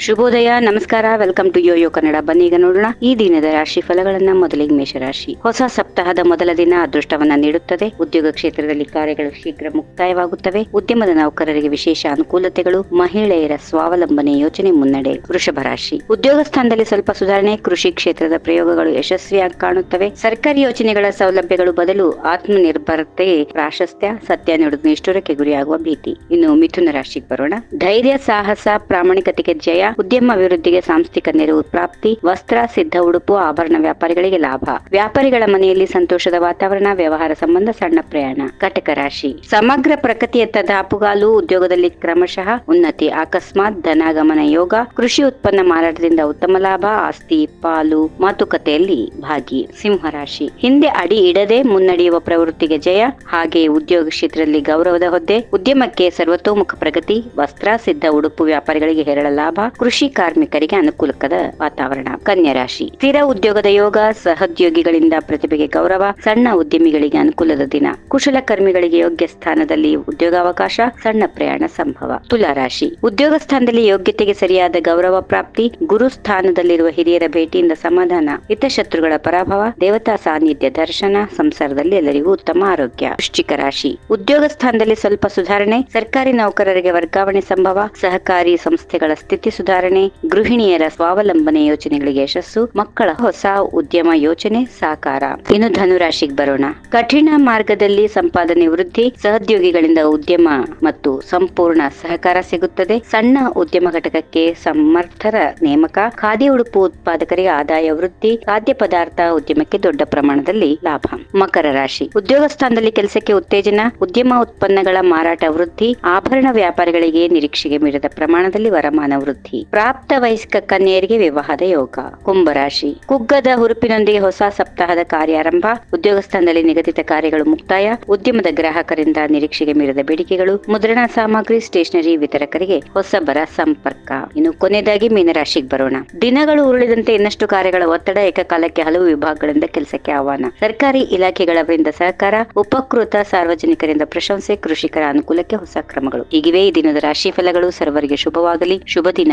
ಶುಭೋದಯ, ನಮಸ್ಕಾರ, welcome to Yoyo Kannada. ಬನ್ನಿ ಈಗ ನೋಡೋಣ ಈ ದಿನದ ರಾಶಿ ಫಲಗಳನ್ನ ಮೊದಲಿಗೆ ಮೇಷರಾಶಿ. ಹೊಸ ಸಪ್ತಾಹದ ಮೊದಲ ದಿನ ಅದೃಷ್ಟವನ್ನ ನೀಡುತ್ತದೆ. ಉದ್ಯೋಗ ಕ್ಷೇತ್ರದಲ್ಲಿ ಕಾರ್ಯಗಳು ಶೀಘ್ರ ಮುಕ್ತಾಯವಾಗುತ್ತವೆ. ಉದ್ಯಮದ ನೌಕರರಿಗೆ ವಿಶೇಷ ಅನುಕೂಲತೆಗಳು, ಮಹಿಳೆಯರ ಸ್ವಾವಲಂಬನೆ ಯೋಜನೆ ಮುನ್ನಡೆ ವೃಷಭ ರಾಶಿ. ಉದ್ಯೋಗ ಸ್ಥಾನದಲ್ಲಿ ಸ್ವಲ್ಪ ಸುಧಾರಣೆ, ಕೃಷಿ ಕ್ಷೇತ್ರದ ಪ್ರಯೋಗಗಳು ಯಶಸ್ವಿಯಾಗಿ ಕಾಣುತ್ತವೆ. ಸರ್ಕಾರಿ ಯೋಜನೆಗಳ ಸೌಲಭ್ಯಗಳು ಬದಲು ಆತ್ಮನಿರ್ಭರತೆ, ಪ್ರಾಶಸ್ತ್ಯ, ಸತ್ಯ ನಿಷ್ಠುರಕ್ಕೆ ಗುರಿಯಾಗುವ ಭೀತಿ. ಇನ್ನು ಮಿಥುನ ರಾಶಿಗೆ ಬರೋಣ. ಧೈರ್ಯ, ಸಾಹಸ, ಪ್ರಾಮಾಣಿಕತೆಗೆ ಜಯ ಉದ್ಯಮ ಅಭಿವೃದ್ಧಿಗೆ ಸಾಂಸ್ಥಿಕ ನೆರವು ಪ್ರಾಪ್ತಿ, ವಸ್ತ್ರ, ಸಿದ್ಧ ಉಡುಪು, ಆಭರಣ ವ್ಯಾಪಾರಿಗಳಿಗೆ ಲಾಭ. ವ್ಯಾಪಾರಿಗಳ ಮನೆಯಲ್ಲಿ ಸಂತೋಷದ ವಾತಾವರಣ, ವ್ಯವಹಾರ ಸಂಬಂಧ ಸಣ್ಣ ಪ್ರಯಾಣ. ಕಟಕ ರಾಶಿ. ಸಮಗ್ರ ಪ್ರಗತಿಯತ್ತ ದಾಪುಗಾಲು, ಉದ್ಯೋಗದಲ್ಲಿ ಕ್ರಮಶಃ ಉನ್ನತಿ. ಅಕಸ್ಮಾತ್ ಧನಾಗಮನ ಯೋಗ, ಕೃಷಿ ಉತ್ಪನ್ನ ಮಾರಾಟದಿಂದ ಉತ್ತಮ ಲಾಭ, ಆಸ್ತಿ, ಪಾಲು, ಮಾತುಕತೆಯಲ್ಲಿ ಭಾಗಿ. ಸಿಂಹ ರಾಶಿ. ಹಿಂದೆ ಅಡಿ ಇಡದೆ ಮುನ್ನಡೆಯುವ ಪ್ರವೃತ್ತಿಗೆ ಜಯ ಹಾಗೆ ಉದ್ಯೋಗ ಕ್ಷೇತ್ರದಲ್ಲಿ ಗೌರವದ ಹುದ್ದೆ, ಉದ್ಯಮಕ್ಕೆ ಸರ್ವತೋಮುಖ ಪ್ರಗತಿ, ವಸ್ತ್ರ, ಸಿದ್ಧ ಉಡುಪು ವ್ಯಾಪಾರಿಗಳಿಗೆ ಹೇರಳ ಲಾಭ ಕೃಷಿ ಕಾರ್ಮಿಕರಿಗೆ ಅನುಕೂಲಕದ ವಾತಾವರಣ. ಕನ್ಯಾ ರಾಶಿ. ಸ್ಥಿರ ಉದ್ಯೋಗದ ಯೋಗ, ಸಹೋದ್ಯೋಗಿಗಳಿಂದ ಪ್ರತಿಭೆಗೆ ಗೌರವ, ಸಣ್ಣ ಉದ್ಯಮಿಗಳಿಗೆ ಅನುಕೂಲದ ದಿನ. ಕುಶಲಕರ್ಮಿಗಳಿಗೆ ಯೋಗ್ಯ ಸ್ಥಾನದಲ್ಲಿ ಉದ್ಯೋಗಾವಕಾಶ, ಸಣ್ಣ ಪ್ರಯಾಣ ಸಂಭವ. ತುಲಾ ರಾಶಿ. ಉದ್ಯೋಗ ಸ್ಥಾನದಲ್ಲಿ ಯೋಗ್ಯತೆಗೆ ಸರಿಯಾದ ಗೌರವ ಪ್ರಾಪ್ತಿ, ಗುರು ಸ್ಥಾನದಲ್ಲಿರುವ ಹಿರಿಯರ ಭೇಟಿಯಿಂದ ಸಮಾಧಾನ. ಹಿತಶತ್ರುಗಳ ಪರಾಭವ, ದೇವತಾ ಸಾನ್ನಿಧ್ಯ ದರ್ಶನ, ಸಂಸಾರದಲ್ಲಿ ಎಲ್ಲರಿಗೂ ಉತ್ತಮ ಆರೋಗ್ಯ. ವೃಶ್ಚಿಕ ರಾಶಿ. ಉದ್ಯೋಗ ಸ್ಥಾನದಲ್ಲಿ ಸ್ವಲ್ಪ ಸುಧಾರಣೆ, ಸರ್ಕಾರಿ ನೌಕರರಿಗೆ ವರ್ಗಾವಣೆ ಸಂಭವ, ಸಹಕಾರಿ ಸಂಸ್ಥೆಗಳ ಸ್ಥಿತಿ ಸುಧಾರಣೆ. ಗೃಹಿಣಿಯರ ಸ್ವಾವಲಂಬನೆ ಯೋಜನೆಗಳಿಗೆ ಯಶಸ್ಸು, ಮಕ್ಕಳ ಹೊಸ ಉದ್ಯಮ ಯೋಜನೆ ಸಾಕಾರ. ಇನ್ನು ಧನುರಾಶಿಗೆ ಬರೋಣ. ಕಠಿಣ ಮಾರ್ಗದಲ್ಲಿ ಸಂಪಾದನೆ ವೃದ್ಧಿ, ಸಹೋದ್ಯೋಗಿಗಳಿಂದ ಉದ್ಯಮ ಮತ್ತು ಸಂಪೂರ್ಣ ಸಹಕಾರ ಸಿಗುತ್ತದೆ. ಸಣ್ಣ ಉದ್ಯಮ ಘಟಕಕ್ಕೆ ಸಮರ್ಥರ ನೇಮಕ, ಖಾದಿ ಉಡುಪು ಉತ್ಪಾದಕರಿಗೆ ಆದಾಯ ವೃದ್ಧಿ, ಖಾದ್ಯ ಪದಾರ್ಥ ಉದ್ಯಮಕ್ಕೆ ದೊಡ್ಡ ಪ್ರಮಾಣದಲ್ಲಿ ಲಾಭ. ಮಕರ ರಾಶಿ. ಉದ್ಯೋಗ ಸ್ಥಾನದಲ್ಲಿ ಕೆಲಸಕ್ಕೆ ಉತ್ತೇಜನ, ಉದ್ಯಮ ಉತ್ಪನ್ನಗಳ ಮಾರಾಟ ವೃದ್ಧಿ, ಆಭರಣ ವ್ಯಾಪಾರಿಗಳಿಗೆ ನಿರೀಕ್ಷೆಗೆ ಮೀರಿದ ಪ್ರಮಾಣದಲ್ಲಿ ವರಮಾನ ವೃದ್ಧಿ. ಪ್ರಾಪ್ತ ವಯಸ್ಕ ಕನ್ಯೆಯರಿಗೆ ವಿವಾಹದ ಯೋಗ, ಕುಂಭರಾಶಿ. ಕುಗ್ಗದ ಹುರುಪಿನೊಂದಿಗೆ ಹೊಸ ಸಪ್ತಾಹದ ಕಾರ್ಯಾರಂಭ, ಉದ್ಯೋಗ ಸ್ಥಾನದಲ್ಲಿ ನಿಗದಿತ ಕಾರ್ಯಗಳು ಮುಕ್ತಾಯ, ಉದ್ಯಮದ ಗ್ರಾಹಕರಿಂದ ನಿರೀಕ್ಷೆಗೆ ಮೀರಿದ ಬೇಡಿಕೆಗಳು, ಮುದ್ರಣ ಸಾಮಗ್ರಿ, ಸ್ಟೇಷನರಿ ವಿತರಕರಿಗೆ ಹೊಸಬರ ಸಂಪರ್ಕ. ಇನ್ನು ಕೊನೆಯದಾಗಿ ಮೀನರಾಶಿಗೆ ಬರೋಣ. ದಿನಗಳು ಉರುಳಿದಂತೆ ಇನ್ನಷ್ಟು ಕಾರ್ಯಗಳ ಒತ್ತಡ, ಏಕಕಾಲಕ್ಕೆ ಹಲವು ವಿಭಾಗಗಳಿಂದ ಕೆಲಸಕ್ಕೆ ಆಹ್ವಾನ. ಸರ್ಕಾರಿ ಇಲಾಖೆಗಳವರಿಂದ ಸಹಕಾರ, ಉಪಕೃತ ಸಾರ್ವಜನಿಕರಿಂದ ಪ್ರಶಂಸೆ, ಕೃಷಿಕರ ಅನುಕೂಲಕ್ಕೆ ಹೊಸ ಕ್ರಮಗಳು. ಹೀಗಿವೆ, ಈ ದಿನದ ರಾಶಿ ಫಲಗಳು ಸರ್ವರಿಗೆ ಶುಭವಾಗಲಿ. ಶುಭ ದಿನ